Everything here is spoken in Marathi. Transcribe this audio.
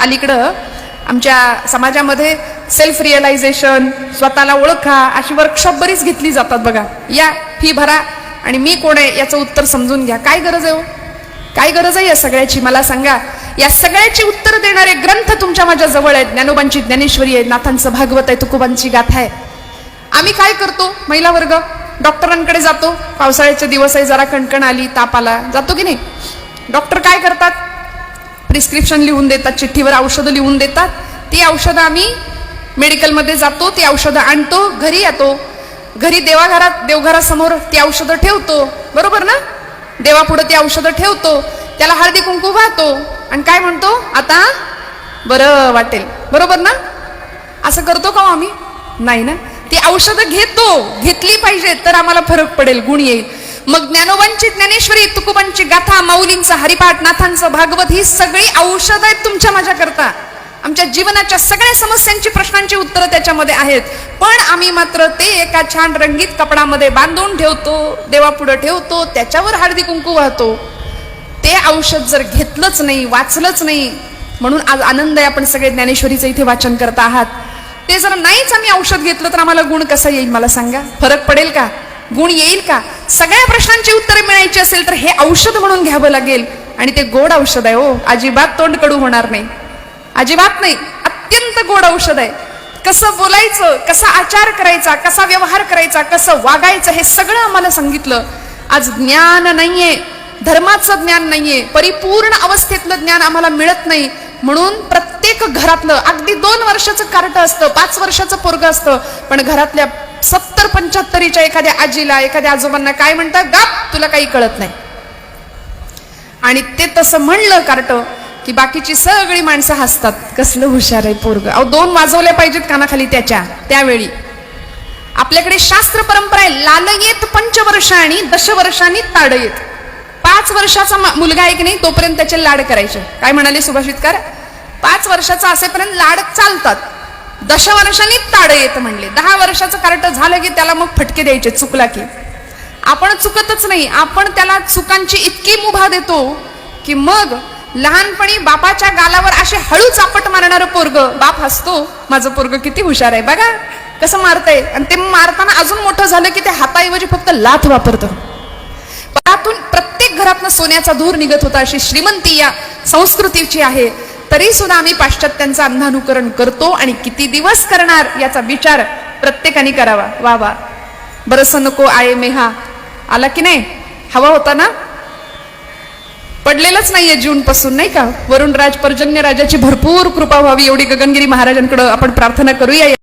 अलीकडं आमच्या समाजामध्ये सेल्फ रिअलायझेशन स्वतःला ओळखा अशी वर्कशॉप बरीच घेतली जातात बघा. या फी भरा आणि मी कोण आहे याचं उत्तर समजून घ्या. काय गरज आहे हो? काय गरज आहे या सगळ्याची? मला सांगा. या सगळ्याची उत्तर देणारे ग्रंथ तुमच्या माझ्या जवळ आहेत. ज्ञानोबांची ज्ञानेश्वरी आहे नाथांचं भागवत आहे तुकोबांची गाथा आहे. आम्ही काय करतो? महिला वर्ग डॉक्टरांकडे जातो. पावसाळ्याचे दिवस आहे जरा कणकण आली ताप आला. जातो की नाही? डॉक्टर काय करतात? प्रिस्क्रिप्शन लिहून देतात चिठ्ठीवर औषधं लिहून देतात. ती औषधं आम्ही मेडिकलमध्ये जातो ती औषधं आणतो घरी येतो. घरी देवाघरात देवघरासमोर ती औषधं ठेवतो. बरोबर ना? देवापुढं ती औषधं ठेवतो. त्याला हळदी कुंकू वाहतो आणि काय म्हणतो? आता बरं वाटेल. बरोबर ना? असं करतो का हो आम्ही? नाही ना? ती औषधं घेतो. घेतली पाहिजे तर आम्हाला फरक पडेल. गुण येईल. मग ज्ञानोबांची ज्ञानेश्वरी तुकोबांची गाथा माऊलींचा हरिपाठ नाथांचं भागवत ही सगळी औषधं आहेत तुमच्या माझ्याकरता. आमच्या जीवनाच्या सगळ्या समस्यांची प्रश्नांची उत्तरं त्याच्यामध्ये आहेत. पण आम्ही मात्र ते एका छान रंगीत कपडामध्ये बांधून ठेवतो देवापुढं ठेवतो त्याच्यावर हळदी कुंकू वाहतो. ते औषध जर घेतलंच नाही वाचलंच नाही म्हणून आज आनंद आहे आपण सगळे ज्ञानेश्वरीचं इथे वाचन करत आहात. ते जर नाहीच आम्ही औषध घेतलं तर आम्हाला गुण कसा येईल मला सांगा? फरक पडेल का? गुण येईल का? सगळ्या प्रश्नांची उत्तरे मिळायची असेल तर हे औषध म्हणून घ्यावं लागेल. आणि ते गोड औषध आहे हो. अजिबात तोंड कडू होणार नाही. अजिबात नाही. अत्यंत गोड औषध आहे. कसं बोलायचं कसा आचार करायचा कसा व्यवहार करायचा कसं वागायचं हे सगळं आम्हाला सांगितलं. आज ज्ञान नाहीये. धर्माचं ज्ञान नाहीये. परिपूर्ण अवस्थेतलं ज्ञान आम्हाला मिळत नाही. म्हणून प्रत्येक घरातलं अगदी दोन वर्षाचं कार्ट असतं पाच वर्षाचं पोरग असतं पण घरातल्या सत्तर पंच्याहत्तरीच्या एखाद्या आजीला एखाद्या आजोबांना काय म्हणतात? गाप तुला काही कळत नाही. आणि ते तसं म्हणलं कार्ट की बाकीची सगळी माणसं हसतात. कसलं हुशार आहे पोरग. अहो दोन वाजवल्या पाहिजेत कानाखाली त्याच्या त्यावेळी. आपल्याकडे शास्त्र परंपरा आहे लालयेत पंचवर्षांनी दशवर्षांनी ताडयेत. पाच वर्षाचा मुलगा आहे की नाही तोपर्यंत त्याचे लाड करायचे. काय म्हणाले सुभाषितकर? पाच वर्षाचा असेपर्यंत लाड चालतात. दशवर्षांनी वर्षांनी ताड येत म्हणले. दहा वर्षाचं कार्ट झालं की त्याला मग फटके द्यायचे चुकला की. आपण चुकतच नाही. आपण त्याला चुकांची इतकी मुभा देतो की मग लहानपणी बापाच्या गालावर असे हळू चापट मारणारं पोरग बाप हसतो माझं पोरग किती हुशार आहे. बघा कसं मारतंय. आणि ते मारताना अजून मोठं झालं की ते हाताऐवजी फक्त लाथ वापरतं. त्यातून प्रत्येक घरातनं सोन्याचा धूर निघत होता. अशी श्रीमंती या संस्कृतीची आहे. तरी सुद्धा आम्ही पाश्चात्यांचं अंधानुकरण करतो आणि किती दिवस करणार याचा विचार प्रत्येकाने करावा. वा वा. बरस नको आये मेहा. आला की नाही? हवा होता ना? पडलेलंच नाहीये जून पासून नाही का? वरुण राज पर्जन्य राजाची भरपूर कृपा व्हावी एवढी गगनगिरी महाराजांकडे आपण प्रार्थना करूया.